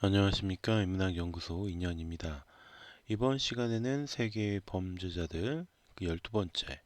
안녕하십니까 인문학연구소 인연입니다. 이번 시간에는 세계의 범죄자들 그 12번째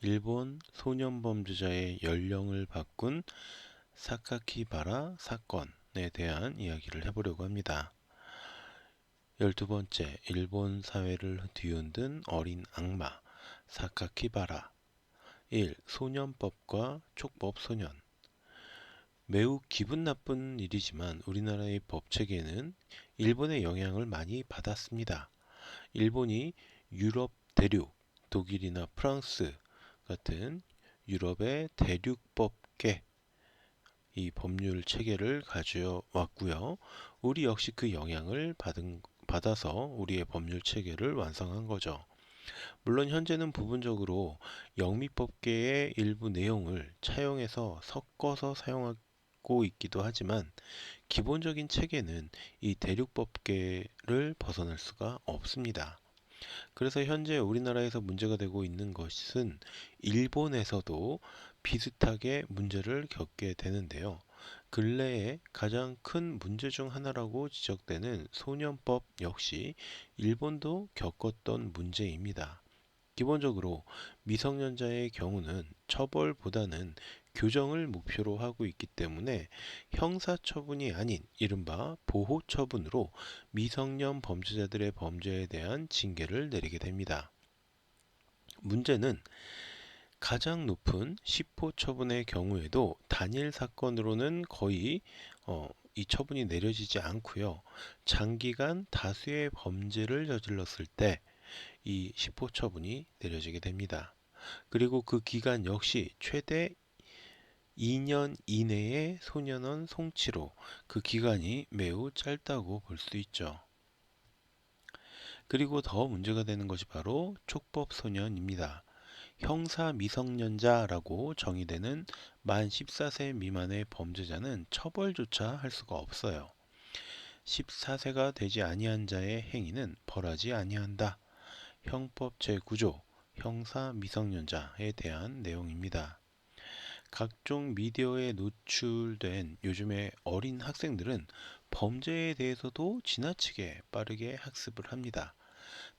일본 소년 범죄자의 연령을 바꾼 사카키바라 사건에 대한 이야기를 해보려고 합니다. 12번째 일본 사회를 뒤흔든 어린 악마 사카키바라 1. 소년법과 촉법 소년 매우 기분 나쁜 일이지만 우리나라의 법 체계는 일본의 영향을 많이 받았습니다. 일본이 유럽 대륙, 독일이나 프랑스 같은 유럽의 대륙법계 이 법률 체계를 가져 왔고요. 우리 역시 그 영향을 받은, 받아서 우리의 법률 체계를 완성한 거죠. 물론 현재는 부분적으로 영미법계의 일부 내용을 차용해서 섞어서 사용하, 갖고 있기도 하지만 기본적인 체계는 이 대륙법계를 벗어날 수가 없습니다. 그래서 현재 우리나라에서 문제가 되고 있는 것은 일본에서도 비슷하게 문제를 겪게 되는데요. 근래에 가장 큰 문제 중 하나라고 지적되는 소년법 역시 일본도 겪었던 문제입니다. 기본적으로 미성년자의 경우는 처벌보다는 교정을 목표로 하고 있기 때문에 형사처분이 아닌 이른바 보호처분으로 미성년 범죄자들의 범죄에 대한 징계를 내리게 됩니다. 문제는 가장 높은 10호 처분의 경우에도 단일 사건으로는 거의 어, 이 처분이 내려지지 않고요. 장기간 다수의 범죄를 저질렀을 때 이 10호 처분이 내려지게 됩니다. 그리고 그 기간 역시 최대 2년 이내의 소년원 송치로 그 기간이 매우 짧다고 볼 수 있죠. 그리고 더 문제가 되는 것이 바로 촉법 소년입니다. 형사 미성년자라고 정의되는 만 14세 미만의 범죄자는 처벌조차 할 수가 없어요. 14세가 되지 아니한 자의 행위는 벌하지 아니한다. 형법 제9조 형사 미성년자에 대한 내용입니다. 각종 미디어에 노출된 요즘의 어린 학생들은 범죄에 대해서도 지나치게 빠르게 학습을 합니다.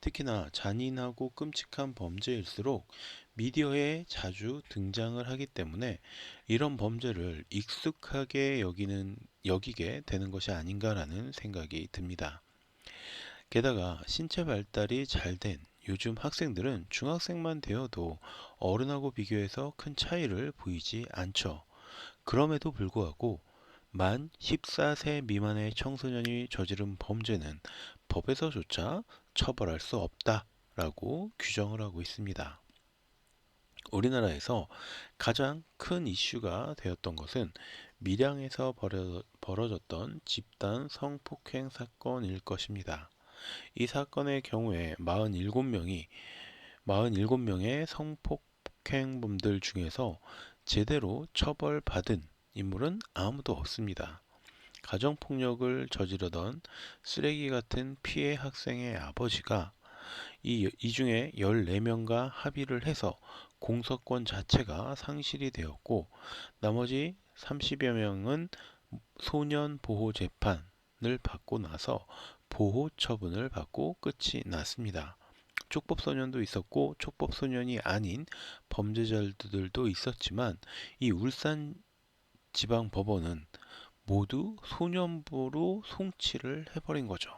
특히나 잔인하고 끔찍한 범죄일수록 미디어에 자주 등장을 하기 때문에 이런 범죄를 익숙하게 여기는 여기게 되는 것이 아닌가라는 생각이 듭니다. 게다가 신체 발달이 잘 된 요즘 학생들은 중학생만 되어도 어른하고 비교해서 큰 차이를 보이지 않죠. 그럼에도 불구하고 만 14세 미만의 청소년이 저지른 범죄는 법에서조차 처벌할 수 없다라고 규정을 하고 있습니다. 우리나라에서 가장 큰 이슈가 되었던 것은 밀양에서 벌어, 벌어졌던 집단 성폭행 사건일 것입니다. 이 사건의 경우에 47명이 47명의 성폭행범들 중에서 제대로 처벌받은 인물은 아무도 없습니다. 가정폭력을 저지르던 쓰레기 같은 피해 학생의 아버지가 이, 이 중에 14명과 합의를 해서 공소권 자체가 상실이 되었고 나머지 30여 명은 소년 보호 재판을 받고 나서 보호 처분을 받고 끝이 났습니다. 촉법소년도 있었고 촉법소년이 아닌 범죄자들도 있었지만 이 울산 지방법원은 모두 소년부로 송치를 해버린 거죠.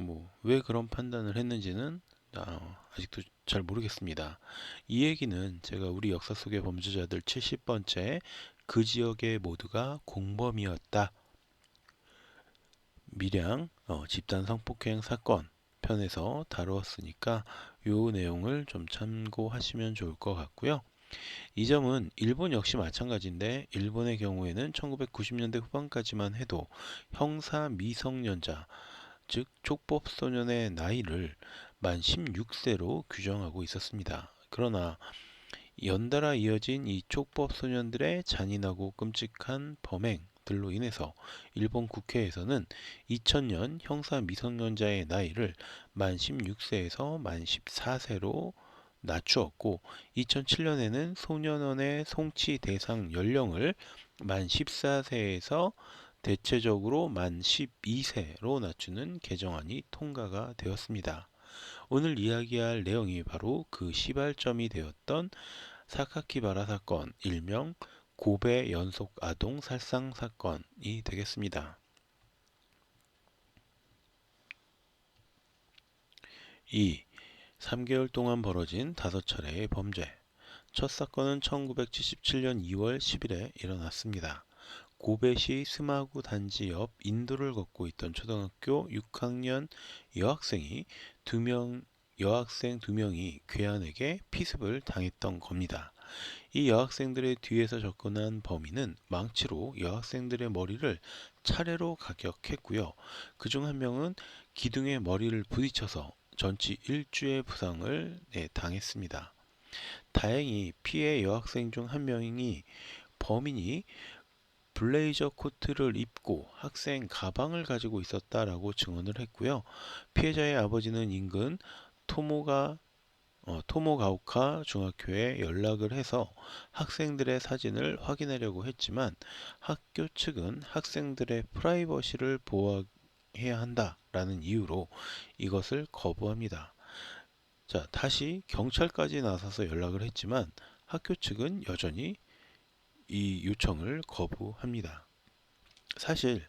뭐 왜 그런 판단을 했는지는 아, 아직도 잘 모르겠습니다. 이 얘기는 제가 우리 역사 속의 범죄자들 70번째 그 지역의 모두가 공범이었다 밀양 어, 집단 성폭행 사건 편에서 다루었으니까 요 내용을 좀 참고하시면 좋을 것 같고요. 이 점은 일본 역시 마찬가지인데 일본의 경우에는 1990년대 후반까지만 해도 형사 미성년자 즉 촉법 소년의 나이를 만 16세로 규정하고 있었습니다. 그러나 연달아 이어진 이 촉법 소년들의 잔인하고 끔찍한 범행 들로 인해서 일본 국회에서는 2000년 형사 미성년자의 나이를 만 16세에서 만 14세로 낮추었고 2007년에는 소년원의 송치 대상 연령을 만 14세에서 대체적으로 만 12세로 낮추는 개정안이 통과가 되었습니다. 오늘 이야기할 내용이 바로 그 시발점이 되었던 사카키바라 사건, 일명 고베 연속 아동 살상 사건이 되겠습니다. 2. 3개월 동안 벌어진 5차례의 범죄. 첫 사건은 1977년 2월 10일에 일어났습니다. 고베시 스마구 단지 옆 인도를 걷고 있던 초등학교 6학년 여학생이 두 명 여학생 두 명이 괴한에게 피습을 당했던 겁니다. 이 여학생들의 뒤에서 접근한 범인은 망치로 여학생들의 머리를 차례로 가격했고요. 그중 한 명은 기둥에 머리를 부딪혀서 전치 1주의 부상을 네, 당했습니다. 다행히 피해 여학생 중 한 명이 범인이 블레이저 코트를 입고 학생 가방을 가지고 있었다라고 증언을 했고요. 피해자의 아버지는 인근 토모가 어, 토모가오카 중학교에 연락을 해서 학생들의 사진을 확인하려고 했지만 학교 측은 학생들의 프라이버시를 보호해야 한다라는 이유로 이것을 거부합니다. 자, 다시 경찰까지 나서서 연락을 했지만 학교 측은 여전히 이 요청을 거부합니다. 사실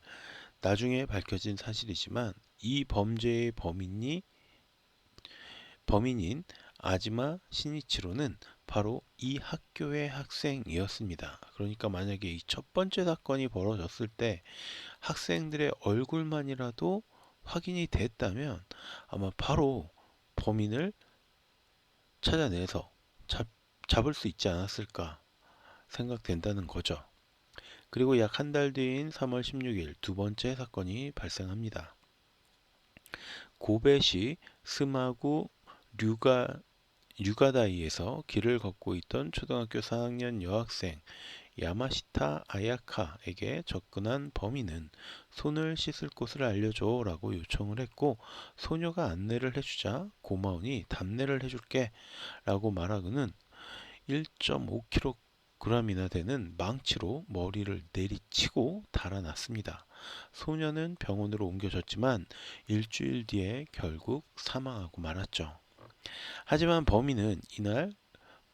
나중에 밝혀진 사실이지만 이 범죄의 범인이 범인인 아지마 신이치로는 바로 이 학교의 학생이었습니다. 그러니까 만약에 이 첫 번째 사건이 벌어졌을 때 학생들의 얼굴만이라도 확인이 됐다면 아마 바로 범인을 찾아내서 잡, 잡을 수 있지 않았을까 생각된다는 거죠. 그리고 약 한 달 뒤인 3월 16일 두 번째 사건이 발생합니다. 고베시 스마구 류가 류가다이에서 길을 걷고 있던 초등학교 4학년 여학생 야마시타 아야카에게 접근한 범인은 손을 씻을 곳을 알려줘 라고 요청을 했고 소녀가 안내를 해주자 고마우니 답례를 해줄게 라고 말하고는 1.5kg이나 되는 망치로 머리를 내리치고 달아났습니다. 소녀는 병원으로 옮겨졌지만 일주일 뒤에 결국 사망하고 말았죠. 하지만 범인은 이날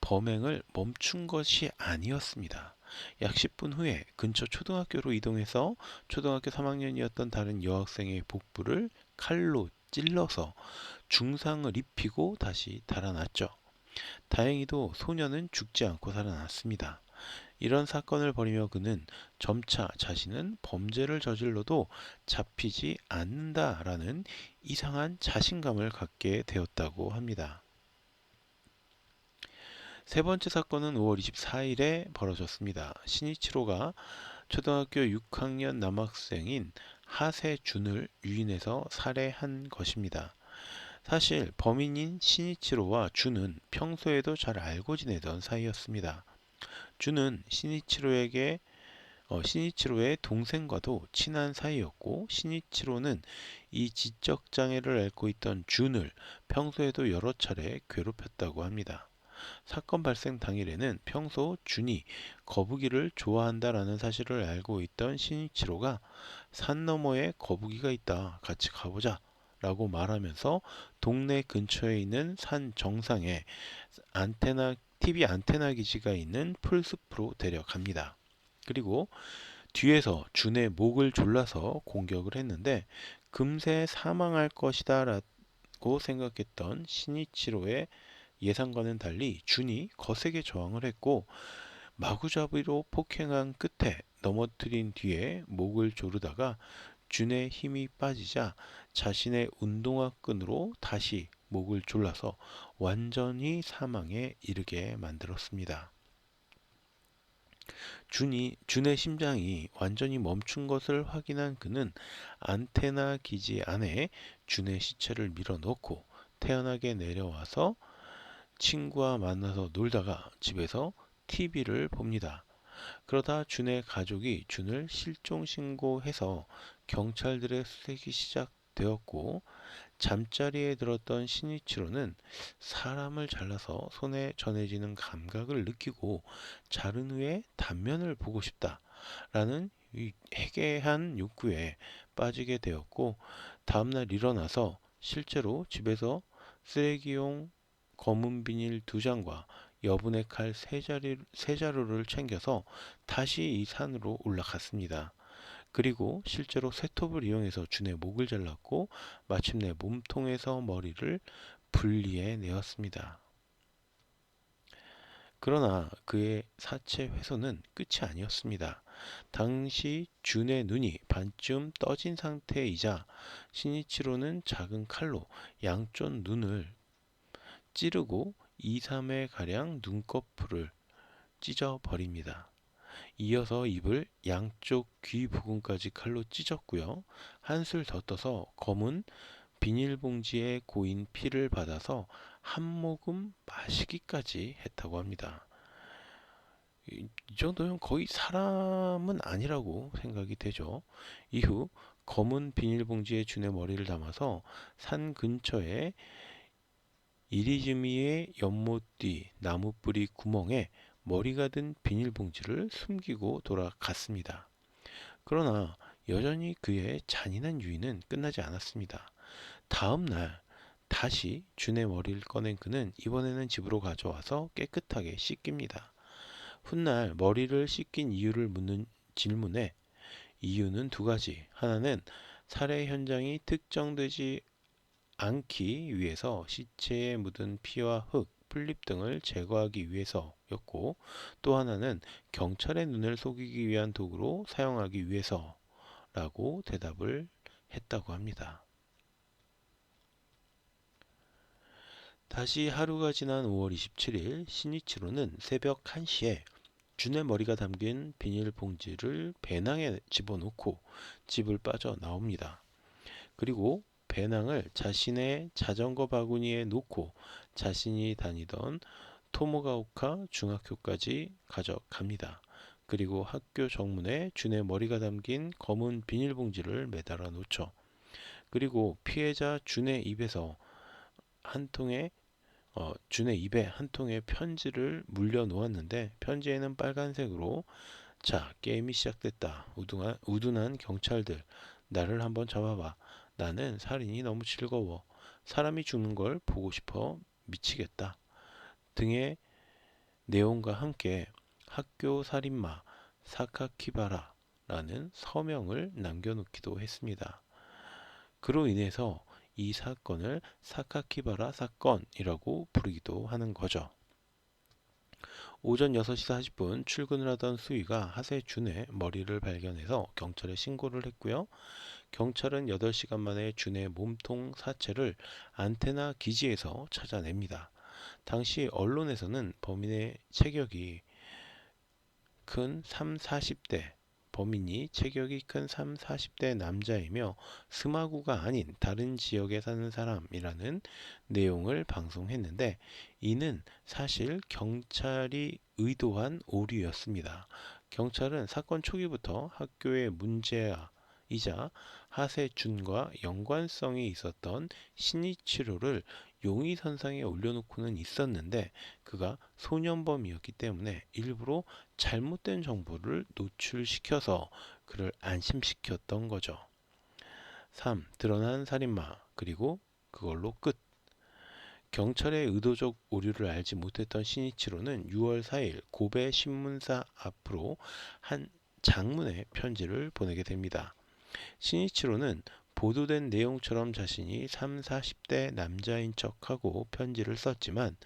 범행을 멈춘 것이 아니었습니다. 약 10분 후에 근처 초등학교로 이동해서 초등학교 3학년이었던 다른 여학생의 복부를 칼로 찔러서 중상을 입히고 다시 달아났죠. 다행히도 소녀는 죽지 않고 살아났습니다. 이런 사건을 벌이며 그는 점차 자신은 범죄를 저질러도 잡히지 않는다라는 이상한 자신감을 갖게 되었다고 합니다. 세 번째 사건은 5월 24일에 벌어졌습니다. 신이치로가 초등학교 6학년 남학생인 하세준을 유인해서 살해한 것입니다. 사실 범인인 신이치로와 준은 평소에도 잘 알고 지내던 사이였습니다. 준은 신이치로에게 어, 신이치로의 동생과도 친한 사이였고 신이치로는 이 지적 장애를 앓고 있던 준을 평소에도 여러 차례 괴롭혔다고 합니다. 사건 발생 당일에는 평소 준이 거북이를 좋아한다라는 사실을 알고 있던 신이치로가 산 너머에 거북이가 있다. 같이 가보자. 라고 말하면서 동네 근처에 있는 산 정상에 안테나 TV 안테나 기지가 있는 풀숲으로 데려갑니다. 그리고 뒤에서 준의 목을 졸라서 공격을 했는데 금세 사망할 것이다 라고 생각했던 신이치로의 예상과는 달리 준이 거세게 저항을 했고 마구잡이로 폭행한 끝에 넘어뜨린 뒤에 목을 조르다가 준의 힘이 빠지자 자신의 운동화 끈으로 다시 목을 졸라서 완전히 사망에 이르게 만들었습니다. 준이, 준의 심장이 완전히 멈춘 것을 확인한 그는 안테나 기지 안에 준의 시체를 밀어넣고 태연하게 내려와서 친구와 만나서 놀다가 집에서 TV를 봅니다. 그러다 준의 가족이 준을 실종 신고해서 경찰들의 수색이 시작되었고 잠자리에 들었던 신이치로는 사람을 잘라서 손에 전해지는 감각을 느끼고 자른 후에 단면을 보고 싶다 라는 이 해괴한 욕구에 빠지게 되었고 다음날 일어나서 실제로 집에서 쓰레기용 검은 비닐 두 장과 여분의 칼 세 자루를 챙겨서 다시 이 산으로 올라갔습니다. 그리고 실제로 쇠톱을 이용해서 준의 목을 잘랐고 마침내 몸통에서 머리를 분리해 내었습니다. 그러나 그의 사체 훼손은 끝이 아니었습니다. 당시 준의 눈이 반쯤 떠진 상태이자 신이치로는 작은 칼로 양쪽 눈을 찌르고 2, 3회 가량 눈꺼풀을 찢어 버립니다. 이어서 입을 양쪽 귀 부분까지 칼로 찢었고요. 한술 더 떠서 검은 비닐봉지에 고인 피를 받아서 한 모금 마시기까지 했다고 합니다. 이, 이 정도면 거의 사람은 아니라고 생각이 되죠. 이후 검은 비닐봉지에 준의 머리를 담아서 산 근처에 이리즈미의 연못뒤 나무뿌리 구멍에 머리가 든 비닐봉지를 숨기고 돌아갔습니다. 그러나 여전히 그의 잔인한 유인은 끝나지 않았습니다. 다음 날 다시 준의 머리를 꺼낸 그는 이번에는 집으로 가져와서 깨끗하게 씻깁니다. 훗날 머리를 씻긴 이유를 묻는 질문에 이유는 두 가지. 하나는 살해 현장이 특정되지 않기 위해서 시체에 묻은 피와 흙, 풀립 등을 제거하기 위해서였고 또 하나는 경찰의 눈을 속이기 위한 도구로 사용하기 위해서라고 대답을 했다고 합니다. 다시 하루가 지난 5월 27일 신이치로는 새벽 1시에 준의 머리가 담긴 비닐봉지를 배낭에 집어넣고 집을 빠져 나옵니다. 그리고 배낭을 자신의 자전거 바구니에 놓고 자신이 다니던 토모가오카 중학교까지 가져갑니다. 그리고 학교 정문에 준의 머리가 담긴 검은 비닐봉지를 매달아 놓죠. 그리고 피해자 준의 입에서 한 통의 어, 준의 입에 한 통의 편지를 물려 놓았는데 편지에는 빨간색으로 자 게임이 시작됐다 우둔한, 우둔한 경찰들 나를 한번 잡아봐 나는 살인이 너무 즐거워. 사람이 죽는 걸 보고 싶어 미치겠다. 등의 내용과 함께 학교 살인마 사카키바라라는 서명을 남겨놓기도 했습니다. 그로 인해서 이 사건을 사카키바라 사건이라고 부르기도 하는 거죠. 오전 6시 40분 출근을 하던 수희가 하세준의 머리를 발견해서 경찰에 신고를 했고요. 경찰은 8시간 만에 준의 몸통 사체를 안테나 기지에서 찾아냅니다. 당시 언론에서는 범인의 체격이 큰 3, 40대 범인이 체격이 큰 3, 40대 남자이며 스마구가 아닌 다른 지역에 사는 사람이라는 내용을 방송했는데 이는 사실 경찰이 의도한 오류였습니다. 경찰은 사건 초기부터 학교의 문제 이자 하세준과 연관성이 있었던 신이치로를 용의선상에 올려놓고는 있었는데 그가 소년범이었기 때문에 일부러 잘못된 정보를 노출시켜서 그를 안심시켰던 거죠. 3. 드러난 살인마 그리고 그걸로 끝 경찰의 의도적 오류를 알지 못했던 신이치로는 6월 4일 고베 신문사 앞으로 한 장문의 편지를 보내게 됩니다. 신이치로는 보도된 내용처럼 자신이 3, 40대 남자인 척하고 편지를 썼지만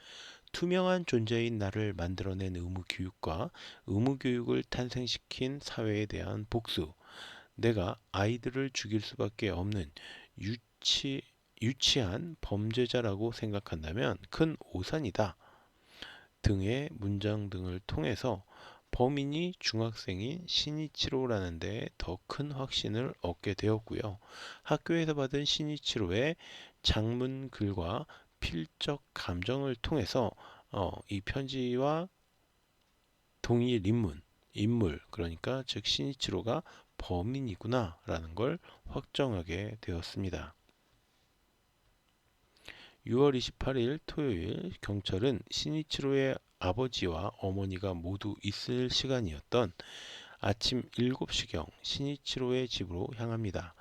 투명한 존재인 나를 만들어낸 의무교육과 의무교육을 탄생시킨 사회에 대한 복수, 내가 아이들을 죽일 수밖에 없는 유치, 유치한 범죄자라고 생각한다면 큰 오산이다. 등의 문장 등을 통해서 범인이 중학생인 신이치로라는 데 더 큰 확신을 얻게 되었고요. 학교에서 받은 신이치로의 장문 글과 필적 감정을 통해서 어, 이 편지와 동일 인물, 인물 그러니까 즉 신이치로가 범인이구나라는 걸 확정하게 되었습니다. 6월 28일 토요일 경찰은 신이치로의 아버지와 어머니가 모두 있을 시간이었던 아침 7시경 신이치로의 집으로 향합니다.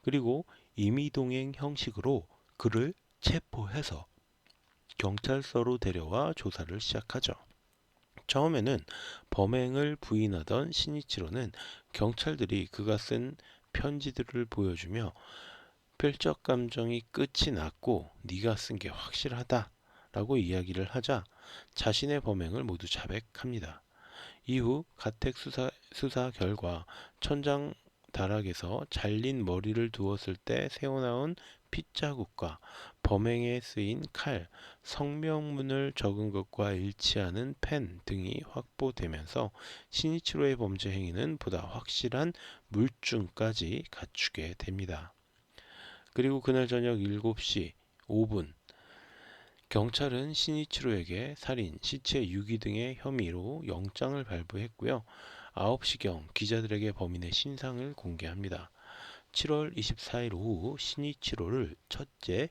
그리고 임의동행 형식으로 그를 체포해서 경찰서로 데려와 조사를 시작하죠. 처음에는 범행을 부인하던 신이치로는 경찰들이 그가 쓴 편지들을 보여주며 필적 감정이 끝이 났고 네가 쓴 게 확실하다 라고 이야기를 하자 자신의 범행을 모두 자백합니다. 이후 가택 수사, 수사 결과 천장 다락에서 잘린 머리를 두었을 때 새어나온 핏자국과 범행에 쓰인 칼, 성명문을 적은 것과 일치하는 펜 등이 확보되면서 신이치로의 범죄 행위는 보다 확실한 물증까지 갖추게 됩니다. 그리고 그날 저녁 7시 5분 경찰은 신이치로에게 살인, 시체 유기 등의 혐의로 영장을 발부했고요. 9시경 기자들에게 범인의 신상을 공개합니다. 7월 24일 오후 신이치로를 첫째,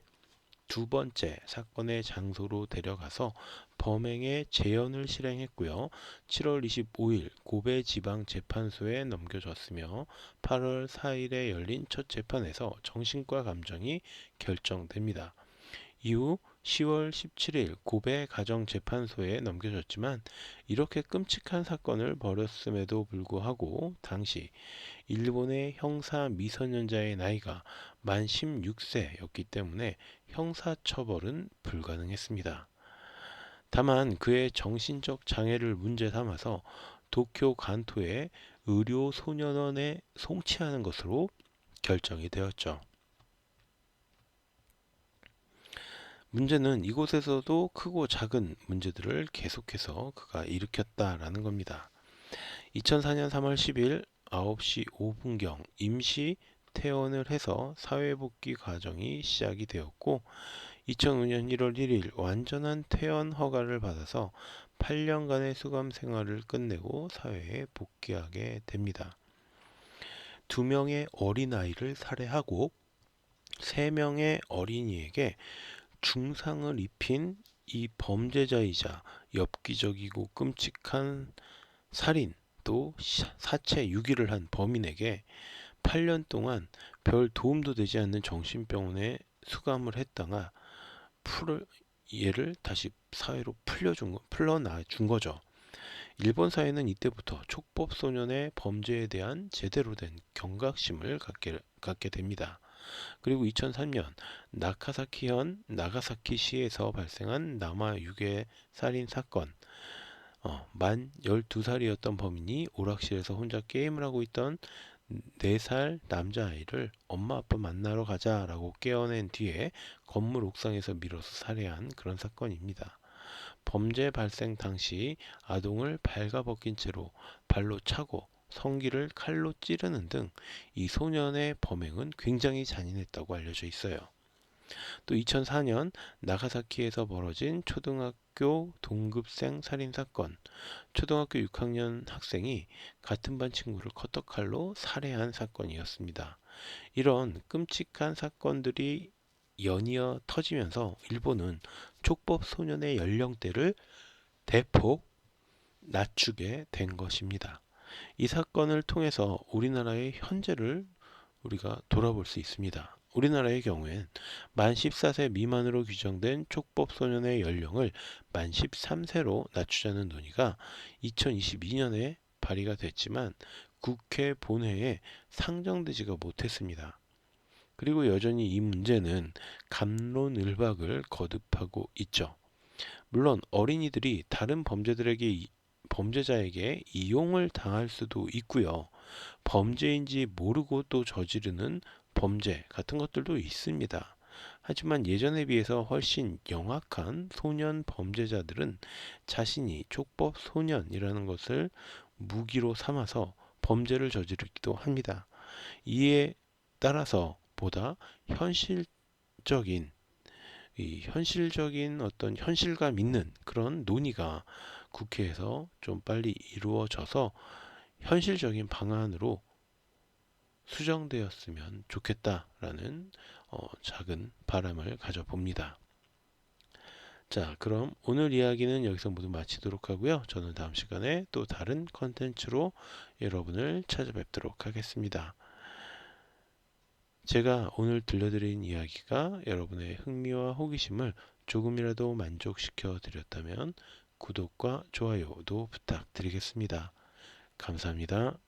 두 번째 사건의 장소로 데려가서 범행의 재현을 실행했고요. 7월 25일 고베 지방 재판소에 넘겨졌으며 8월 4일에 열린 첫 재판에서 정신과 감정이 결정됩니다. 이후 10월 17일 고베 가정재판소에 넘겨졌지만 이렇게 끔찍한 사건을 벌였음에도 불구하고 당시 일본의 형사 미성년자의 나이가 만 16세였기 때문에 형사처벌은 불가능했습니다. 다만 그의 정신적 장애를 문제 삼아서 도쿄 간토의 의료소년원에 송치하는 것으로 결정이 되었죠. 문제는 이곳에서도 크고 작은 문제들을 계속해서 그가 일으켰다라는 겁니다. 2004년 3월 10일 9시 5분경 임시 퇴원을 해서 사회복귀 과정이 시작이 되었고 2005년 1월 1일 완전한 퇴원 허가를 받아서 8년간의 수감 생활을 끝내고 사회에 복귀하게 됩니다. 두 명의 어린아이를 살해하고 세 명의 어린이에게 중상을 입힌 이 범죄자이자 엽기적이고 끔찍한 살인 또 사체 유기를 한 범인에게 8년 동안 별 도움도 되지 않는 정신병원에 수감을 했다가 풀을 얘를 다시 사회로 풀려준 풀러나 준 거죠. 일본 사회는 이때부터 촉법 소년의 범죄에 대한 제대로 된 경각심을 갖게, 갖게 됩니다. 그리고 2003년 나카사키현 나가사키시에서 발생한 남아 유괴 살인 사건 어, 만 12살이었던 범인이 오락실에서 혼자 게임을 하고 있던 4살 남자아이를 엄마 아빠 만나러 가자 라고 깨어낸 뒤에 건물 옥상에서 밀어서 살해한 그런 사건입니다. 범죄 발생 당시 아동을 발가벗긴 채로 발로 차고 성기를 칼로 찌르는 등 이 소년의 범행은 굉장히 잔인했다고 알려져 있어요. 또 2004년 나가사키에서 벌어진 초등학교 동급생 살인 사건. 초등학교 6학년 학생이 같은 반 친구를 커터칼로 살해한 사건이었습니다. 이런 끔찍한 사건들이 연이어 터지면서 일본은 촉법 소년의 연령대를 대폭 낮추게 된 것입니다. 이 사건을 통해서 우리나라의 현재를 우리가 돌아볼 수 있습니다. 우리나라의 경우엔 만 14세 미만으로 규정된 촉법 소년의 연령을 만 13세로 낮추자는 논의가 2022년에 발의가 됐지만 국회 본회에 상정되지가 못했습니다. 그리고 여전히 이 문제는 감론을박을 거듭하고 있죠. 물론 어린이들이 다른 범죄들에게 범죄자에게 이용을 당할 수도 있고요. 범죄인지 모르고 또 저지르는 범죄 같은 것들도 있습니다. 하지만 예전에 비해서 훨씬 영악한 소년 범죄자들은 자신이 촉법 소년이라는 것을 무기로 삼아서 범죄를 저지르기도 합니다. 이에 따라서 보다 현실적인 이 현실적인 어떤 현실감 있는 그런 논의가 국회에서 좀 빨리 이루어져서 현실적인 방안으로 수정되었으면 좋겠다라는 어, 작은 바람을 가져봅니다. 자, 그럼 오늘 이야기는 여기서 모두 마치도록 하고요. 저는 다음 시간에 또 다른 컨텐츠로 여러분을 찾아뵙도록 하겠습니다. 제가 오늘 들려드린 이야기가 여러분의 흥미와 호기심을 조금이라도 만족시켜 드렸다면 구독과 좋아요도 부탁드리겠습니다. 감사합니다.